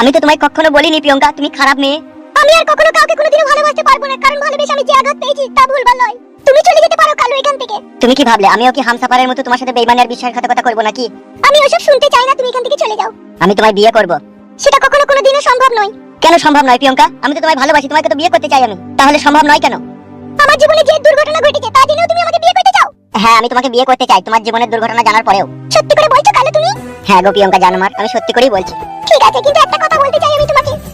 আমি তো তোমায় কখনো বলিনি, প্রিয়ঙ্কা, তুমি খারাপ মেয়ে। আমি আর কখনো কাউকে কোনোদিনও ভালোবাসতে পারব না, কারণ ভালোবেসে আমি যে আঘাত পেয়েছি, তা ভুলবার নয়। তুমি চলে যেতে পারো কালো এখান থেকে। তুমি কি ভাবলে, আমিও কি হামসাফারের মতো তোমার সাথে বেইমানি আর বিশ্বাসঘাতকতা করব নাকি? আমি ওসব শুনতে চাই না, তুমি এখান থেকে চলে যাও। আমি তোমায় বিয়ে করব। সেটা কখনো কোনোদিনও সম্ভব নয়। কেন সম্ভব নয়, প্রিয়ঙ্কা? আমি তো তোমায় ভালোবাসি, তোমাকে তো বিয়ে করতে চাই আমি। তাহলে সম্ভব নয় কেন? আমার জীবনে যে দুর্ঘটনা ঘটেছে, তা জেনেও তুমি আমাকে বিয়ে করতে চাও? হ্যাঁ আমি তোমাকে বিয়ে করতে চাই, তোমার জীবনের দুর্ঘটনা জানার পরেও। সত্যি করে বলছো কালো তুমি? হ্যাঁ গো প্রিয়ঙ্কা, জানো মার, আমি সত্যি করেই বলছি। ঠিক আছে, কিন্তু একটা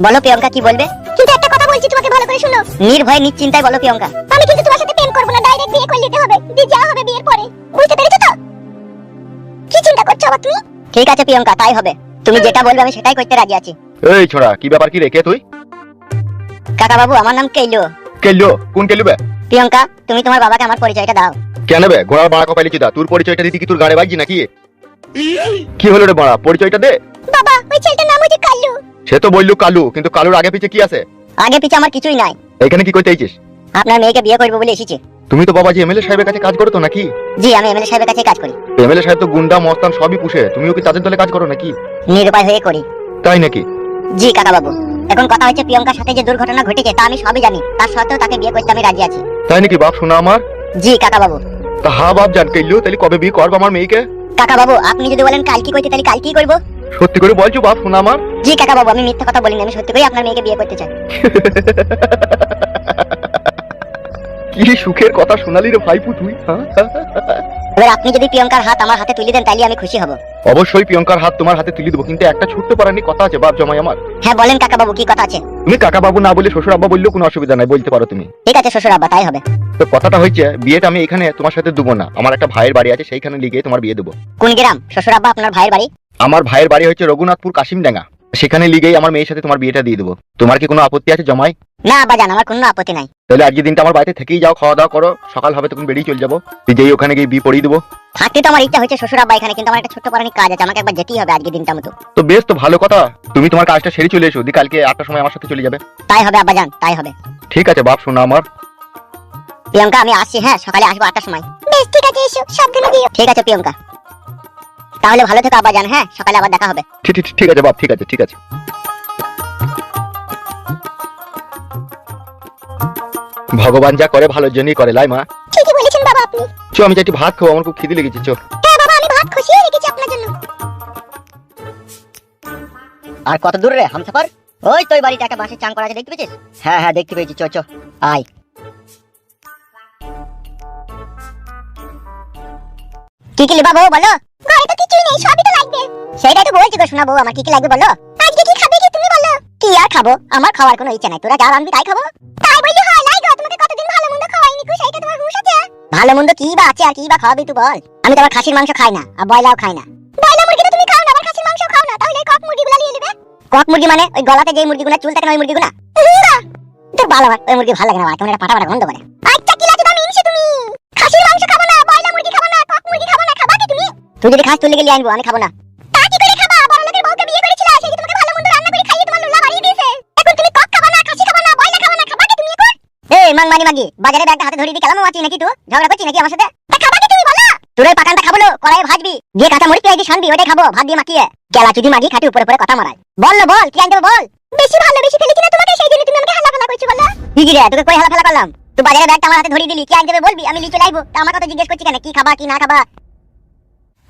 বলো প্রিয়ঙ্কা কি বলবে? কিন্তু একটা কথা বলছি তোমাকে ভালো করে শুনো। নির্ভয়ে নিশ্চিন্তায় বলো প্রিয়ঙ্কা। আমি কিন্তু তোমার সাথে প্রেম করব না ডাইরেক্ট বিয়ে করে নিতে হবে। দিয়ে যা হবে বিয়ের পরে। বুঝতে পেরেছ তো? কি চিন্তা করছ আবার তুমি? ঠিক আছে প্রিয়ঙ্কা তাই হবে। তুমি যেটা বলবে আমি সেটাই করতে রাজি আছি। এই ছোড়া কি ব্যাপার কি রেখে তুই? কাকা বাবু আমার নাম কেইলো কেলো? কোন কেলু বে? প্রিয়ঙ্কা তুমি তোমার বাবাকে আমার পরিচয়টা দাও। কেন বে ঘোড়ার বাড়া কপালি চুদা তোর পরিচয়টা দিদি কি তোর গাড়ে বাজছি নাকি? কি হলো রে বাড়া? পরিচয়টা দে। বাবা ওই ছেলেটার নাম হচ্ছে কাল্লু সে তো বললু কালু কিন্তু কালুর আগে পিছে কি আছে? আগে পিছে আমার কিছুই নাই। এখানে কি করতে আইছিস আপনার মেয়েকে বিয়ে করব বলে এসেছি। তুমি তো বাবাজি এমএলএ সাহেবের কাছে কাজ করো তো নাকি? জি আমি এমএলএ সাহেবের কাছে কাজ করি। এমএলএ সাহেব তো গুন্ডা মস্তান সবই পুষে। তুমিও কি তাদের দলে কাজ করো নাকি? নিরুপায় হয়ে করি। তাই নাকি? জি কাকা বাবু এখন কথা হচ্ছে প্রিয়ঙ্কার সাথে যে দুর্ঘটনা ঘটেছে তা আমি সবই জানি। তার সত্ত্বেও তাকে বিয়ে করতে আমি রাজি আছি। তাই নাকি বাপ শোনা আমার? জি কাকা বাবু তা হা বাপ জান কেলু তাহলে কবে বিয়ে করব আমার মেয়েকে? কাকা বাবু আপনি যদি বলেন কাল কি করতে তাহলে কাল কি করব? সত্যি করে বলছো বাপ শোনা আমার? জি কাকা বাবু আমি মিথ্যা কথা বলিনি আমি সত্যি করে আপনার মেয়েকে বিয়ে করতে চাই। কি সুখের কথা শোনালি রে ভাইপু তুই হ্যাঁ? এবার আপনি যদি প্রিয়ঙ্কার হাত আমার হাতে তুলে দেন তাহলে আমি খুশি হব। অবশ্যই প্রিয়ঙ্কার হাত তোমার হাতে তুলে দেবো কিন্তু একটা ছোট্ট পারানি কথা আছে বাপ জমাই আমার। হ্যাঁ বলেন কাকা বাবু কি কথা আছে? তুমি কাকা বাবু না বলে শ্বশুর আব্বা বললেও কোনো অসুবিধা নাই বলতে পারো তুমি। ঠিক আছে শ্বশুর আব্বা তাই হবে। তো কথাটা হয়েছে বিয়েটা আমি এখানে তোমার সাথে দেবো না। আমার একটা ভাইয়ের বাড়ি আছে সেইখানে লিগে তোমার বিয়ে দেবো। কোন গ্রাম? শ্বশুর আব্বা আপনার ভাইয়ের বাড়ি? আমার ভাইয়ের বাড়ি হচ্ছে রঘুনাথপুর কাশিমডাঙ্গা। সেখানে লিগেই আমার মেয়ের সাথে তোমার বিয়েটা দিয়ে দেবো। তোমার কি কোনো আপত্তি আছে জমাই? না আব্বা জান আমার কোনো আপত্তি নাই। তাহলে আজকে দিনটা আমার বাড়িতে থেকেই যাও খাওয়া দাওয়া করো। সকাল হবে তখন বেরিয়ে চলে যাব। যেই ওখানে গিয়ে বিয়ে পড়িয়ে দেবো। থাকতে তো আমার ইচ্ছা হচ্ছে শ্বশুর আব্বা এখানে কিন্তু আমার একটা ছোট্ট পারানি কাজ আছে আমাকে একবার যেতেই হবে আজকে দিনটা মতো। তো বেশ তো ভালো কথা। তুমি তোমার কাজটা সেরে চলে এসো দি কালকে আটটার সময় আমার সাথে চলে যাবে। তাই হবে আব্বা জান তাই হবে। ঠিক আছে বাপ শোনা আমার। প্রিয়ঙ্কা আমি আসছি হ্যাঁ সকালে আসব আটটার সময়। বেশ ঠিক আছে এসো সাবধানে দিও। ঠিক আছে প্রিয়ঙ্কা। তাহলে ভালো থেকো আব্বা জান হ্যাঁ? সকালে আবার দেখা হবে। ঠিক ঠিক ঠিক আছে বাপ ঠিক আছে ঠিক আছে। ভগবান যা করে ভালোর জন্যই করে লাই মা। ঠিকই বলেছেন বাবা আপনি। চো আমি যাই একটু ভাত খাব আমার খুব খিদে লেগেছে চো। হ্যাঁ বাবা আমি ভাত খুশিয়ে রেখেছি আপনার জন্য। আর কত দূর রে হামসাফার? ওই তোই বাড়িতে একটা বাঁশের চাং করা আছে দেখতে পেয়েছিস? হ্যাঁ হ্যাঁ দেখতে পেয়েছি চো চো আয়। কি কি লিবা বউ বলো? ভালো মন্দ তোমার কি বা আছে আর কি বা খাওয়াবি তুই বল। আমি তো খাসির মাংস খাই না, আর বয়লাও খাই না। বয়লা মুরগি তুমি কক মুরগি মানে ওই গলাতে যে মুরগিগুলো চুল থাকে না ওই মুরগিগুলো? ভালো ওই মুরগি ভালো লাগে না কেমন একটা গন্ধ করে। তুই যদি খাস তুই লেগে আনব আমি খাব না। তা কি করে খাবা? বড় লোকের বউকে বিয়ে করেছিলা সেই যে তোমাকে ভালো মন্দ রান্না করে খাইয়ে তোমার লোলা বাড়িয়ে দিয়েছে। এখন তুমি কক খাবা না খাসি খাবা না বয়লা খাবা না খাবা কি তুমি এখন? এই মাং মানি মাগি বাজারে ব্যাগটা হাতে ধরিয়ে দিয়ে কেলামো আছি নাকি তুই? ঝগড়া করছিস নাকি আমার সাথে? তা খাবা কি তুমি বলো? তোর ওই পাকানটা খাব ভাজবি দিয়ে কাঁচা মরিচ পেঁয়াজি শানবি ওটাই খাব ভাত দিয়ে মাখিয়ে। কেলা চুদি মাগি খাটি উপরে উপরে কথা মারায়। বল না বল কি আনতে বল? বেশি ভালো বেশি ফেলেছি না তোমাকে সেই জন্য তুমি আমাকে হালা ফালা করছ বলো। কি কি রে তোকে কই হালা ফেলা করলাম? তুই বাজারে ব্যাগটা আমার হাতে ধরিয়ে দিলি কি আনতে বলবি? আমি লিচে লাইবো তা আমার কথা জিজ্ঞেস করছি কেন? কি খাবা কি না খাবা?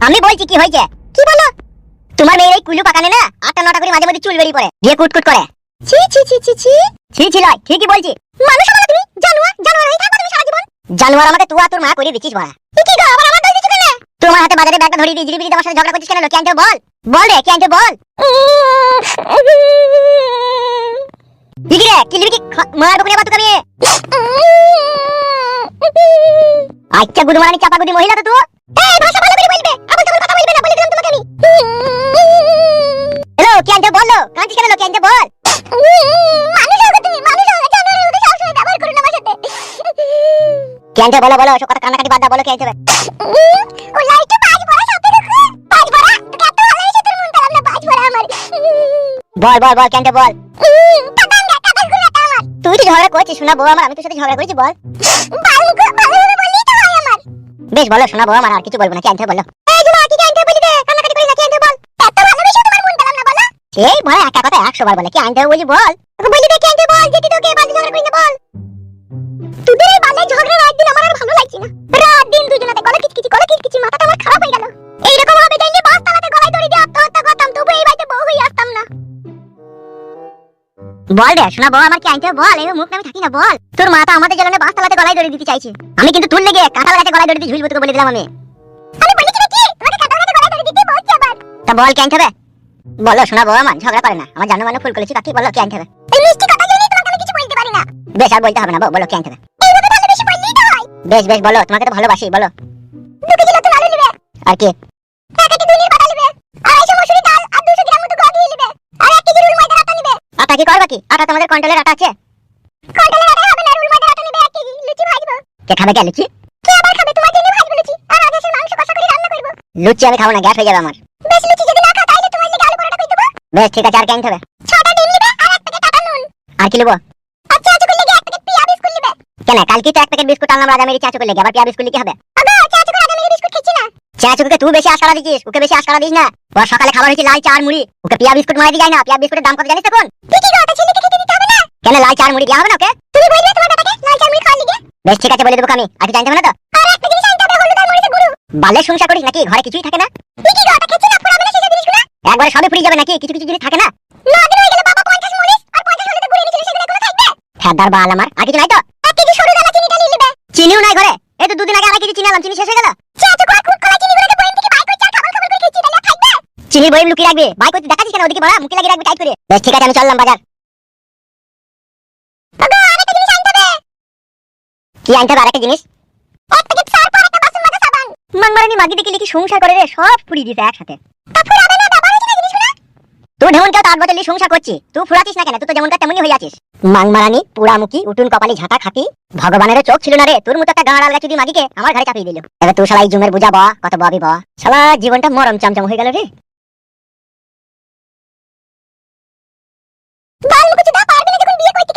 আমি বলছি কি হয়েছে? কি বলো? তোমার মেয়ের এই কুলু পাকানে না আটটা নটা করে মাঝে মাঝে চুল বেরিয়ে পড়ে দিয়ে কুটকুট করে। ছি ছি ছি ছি ছি। ছি ছি, লয়, ঠিকই বলছি। মানুষ আমার তুমি, জানোয়ার জানোয়ার হয়ে থাকো তুমি সারা জীবন। জানোয়ার আমাকে তুই আর তোর মা করে দিচ্ছিস ভরা কি গো, আবার আমার দিচ্ছ কেন? তোমার হাতে বাজারে ব্যাগটা ধরিয়ে দিয়ে জিলিপিলি আমার সাথে ঝগড়া করছিস কেন কি আনতে বল বল রে কি আনতে বল। কি কি রে কি লিবি কি খ- মার বকুনি আবার তোকে আমি আচ্ছা গুদমারানি চাপা গুদি মহিলা তো তুই। এই ভাষা ভালো কি বলো বলো সব কথা কান্নাকাটি বাদ দাও বলো কি আনতে ও লাইটে পাঁচ বড়া সাথে দেখো পাঁচ বড়া? এত ভালো হয়েছে তোর মন পেলাম না পাঁচ বড়া আমার। বল বল বল কি বল। তুই তো ঝগড়া করছিস শোনা বউ আমার আমি তোর সাথে ঝগড়া করেছি বল। ভালো ভালোভাবে বললেই তো আমার। বেশ বলো শোনা বউ আমার আর কিছু বলব না কি আনতে হবে বলো। এই মন সেই ভয় একটা কথা একশো বার বলে কি আনতে বলি বল। বলি দে কি জানতে বল যেটি তোকে বাজে ঝগড়া করি বল। ঝগড়া রাত দিন আমার আর ভালো লাগছে না। রাত দিন দুজনাতে গলা গলা মাথাটা আমার খারাপ হয়ে গেল। হবে বাস গলায় দিয়ে আত্মহত্যা করতাম তবু এই বউ আসতাম না। বল রে, শোনা বউ, আমার কি হবে বল? এই মুখ নামে থাকি না, বল। তোর মাথা আমাদের জ্বালানে বাস তালাতে গলায় দড়ি দিতে চাইছে। আমি কিন্তু তুল লেগে কাঁঠাল গাছে গলায় দড়ি দিয়ে ঝুলবো তোকে বলে দিলাম আমি। আমি বলেছি নাকি তোমাকে কাটা কাটা গলায় দড়ি দিতে বলছি আবার। তা বল, কি আনতে বলো, শোনা বউ, আমার ঝগড়া করে না। আমার জানো মানে ফুল করেছি, কাকি বলো, কি আনতে এই মিষ্টি বেশ আর বলতে হবে না বলো কি আনতে হবে এইভাবে ভালোবেসে বললেই তো হয়। বেশ বেশ বলো তোমাকে তো ভালোবাসি বলো। আর কি? আটা করবা আটা তোমাদের কন্ট্রোলের আটা আছে? কন্ট্রোলের আটা হবে না রুল ময়দার আটা নেবে এক কেজি। লুচি ভাজবো। কে খাবে কে লুচি? কে আবার খাবে? তোমার জন্য ভাজবো লুচি। আর আদেশের মাংস কষা করে রান্না করব। লুচি আমি খাব না গ্যাস হয়ে যাবে আমার। বেশ লুচি যদি না খাও তাহলে তোমার লেগে আলু পরোটা করে দেবো? বেশ ঠিক আছে আর কি আনতে ছটা ডিম নেবে আর এক প্যাকেট আটা নুন। আর কি নেব আর চা চুকুর লেগে এক প্যাকেট পিয়া বিস্কুট নেবে কেন কালকে তো এক প্যাকেট বিস্কুট আনলাম রাজা মেরি চা চুকুর লেগে আবার পিয়া বিস্কুট লিখে হবে? আগা চা চুকুর আগে বিস্কুট খেছি না। চা চুকুকে তুই বেশি আশকারা দিছিস ওকে বেশি আশকারা দিস না। ওর সকালে খাবার হয়েছে লাল চা আর মুড়ি ওকে পিয়া বিস্কুট মারা দিয়ে যায় না পিয়া বিস্কুটের দাম কত জানিস তখন? তুই কি কথা ছেলেকে খেতে দিতে হবে না। কেন লাল চা আর মুড়ি দেওয়া হবে না ওকে? তুমি বলবে তোমার বেটাকে লাল চা মুড়ি খাওয়ার লিগে। বেশ ঠিক আছে বলে দেবো আমি আর কি জানতে না তো? বালের সংসার করিস নাকি? ঘরে কিছুই থাকে না? না না একবারে সবই ফুরিয়ে যাবে নাকি? কিছু কিছু জিনিস থাকে না না দিন হয়ে গেলে বাবা পঞ্চাশ মরিচ আর পঞ্চাশ হলুদের গুঁড়ো এনেছিল সেগুলো এখনও ফেদার বাল আমার। আর কিছু নাই তো? এক কেজি সরু দানা চিনি ডালি নেবে? চিনিও নাই ঘরে। এই তো দুদিন আগে কেজি চিনি আনলাম চিনি শেষ হয়ে গেল। চিনি বইম লুকিয়ে রাখবে। ভাই করতে দেখাচ্ছিস কেন ওদিকে বড়া? মুখে লাগিয়ে রাখবি টাইট করে। বেশ, ঠিক আছে, আমি চললাম বাজার। কি আনতে হবে আরেকটা জিনিস? এক প্যাকেট সার্ফ আর একটা বাসন মাজা, সাবান। মাংমারানি মাগি দেখে লিখি সংসার করে রে, সব ফুরিয়ে দিতে একসাথে তা ফুরাবে না ব্যবহার হচ্ছে না জিনিসগুলো তুই ঢেমন তার বছর সংসার করছি। তুই ফুরাতিস না কেন? তুই তো যেমনটা তেমনই হয়ে আছিস। মাংমারানি, পুরামুখি, উটুন কপালি, ঝাঁটা খাতি ভগবানের চোখ ছিল না রে। তোর মতো একটা গাঁড়াল গাছ মাগিকে আমার ঘরে চাপিয়ে দিল। এবার তুই শালা এই জুমের বুঝা বা, কত বাবি। বা শালা, জীবনটা মরম চমচম হয়ে গেল রে। বাল মুকুচি দা পারবি না যখন বিয়ে করতে